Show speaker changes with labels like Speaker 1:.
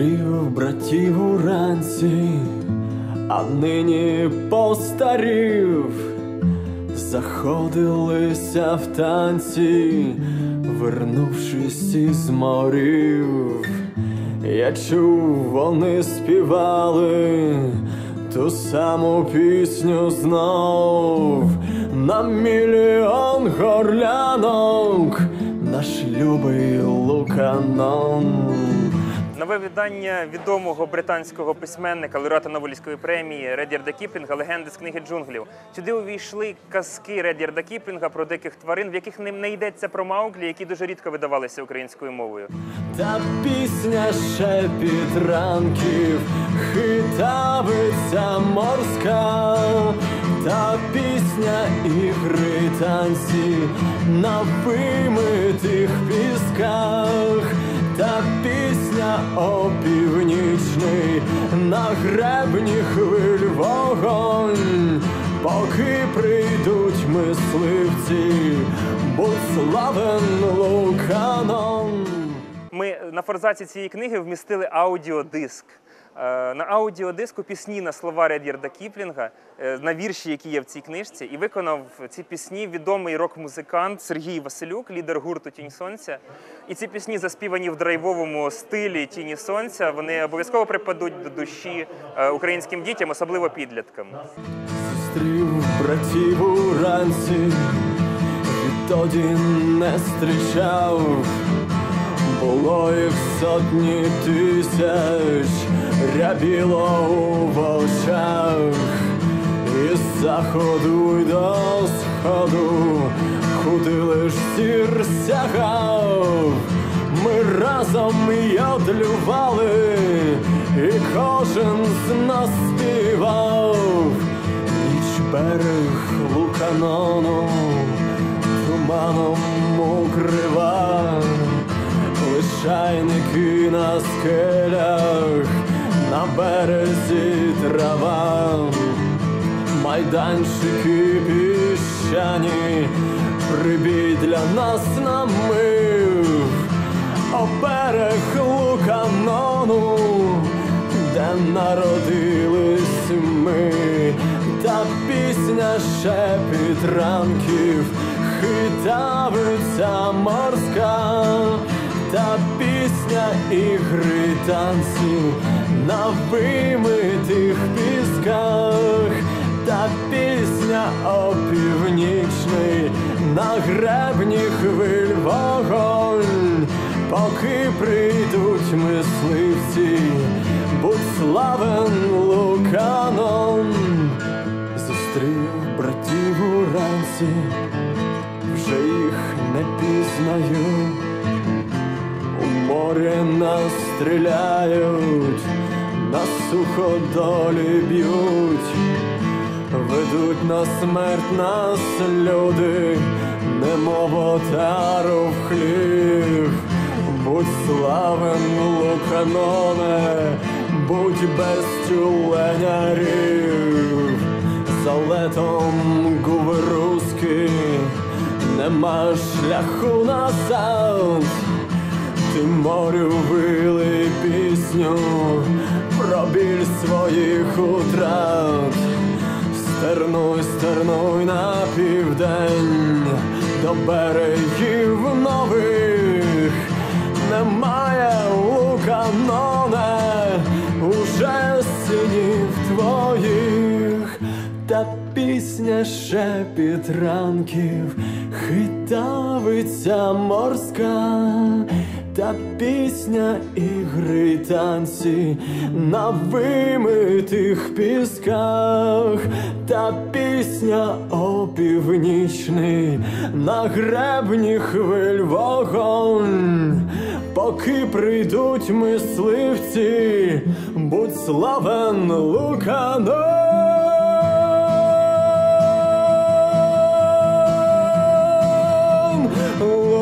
Speaker 1: Зустрів братів уранці, а нині постарів, заходилися в танці, вернувшись із морів. Я чув, вони співали ту саму пісню знов на мільйон горлянок, наш любий Луканон.
Speaker 2: Нове видання відомого британського письменника, лауреата Нобелівської премії Редярда Кіплінга Легенди з книги джунглів. Сюди увійшли казки Редярда Кіплінга про диких тварин, в яких не йдеться про Мауглі, які дуже рідко видавалися українською мовою.
Speaker 1: Та пісня шепіт ранків, хитавиця морська, та пісня ігри танці на вимитих пісках, гребні хвиль вогонь. Поки прийдуть мисливці, будь славен луканом.
Speaker 2: Ми на форзаці цієї книги вмістили аудіодиск. Е, На аудіодиску пісні на слова Редярда Кіплінга, е, на вірші, які є в цій книжці, і виконав ці пісні відомий рок-музикант Сергій Василюк, лідер гурту Тінь Сонця. І ці пісні заспівані в драйвовому стилі Тіні Сонця. Вони обов'язково припадуть до душі е, українським дітям, особливо підліткам.
Speaker 1: Зустрів братів уранці, відтоді не зустрічав, було їх сотні тисяч, рябіло у очах, із заходу й до сходу, куди лиш сір сягав, ми разом йодлювали, і кожен з нас співав. Ніч берег луканону туманом укрива, лишайники на скелях, на березі трава, майданчики піщані, прибій для нас намив, о берег луканону, де народились ми, та пісня шепіт ранків, хитавиця морська, та пісня ігри танці на вимитих пісках, та пісня опівнічний на гребні хвиль вогонь, поки прийдуть мисливці, будь славен Луканон, зустрів братів уранці, вже їх не пізнаю, у морі нас стріляють, на суходолі б'ють, ведуть на смерть нас люди, немов отару в хлів. Будь славен Луканоне, будь без тюленярів, за летом гуверузки, нема шляху назад. Ти морю вили пісню про біль своїх утрат. Стернуй, стернуй на південь до берегів нових. Немає луканоне уже синів твоїх, та пісня шепіт ранків, хитавиця морська, та пісня ігри танці на вимитих пісках, та пісня опівнічний на гребні хвиль вогонь. Поки прийдуть мисливці, будь славен Луканон, Луканон.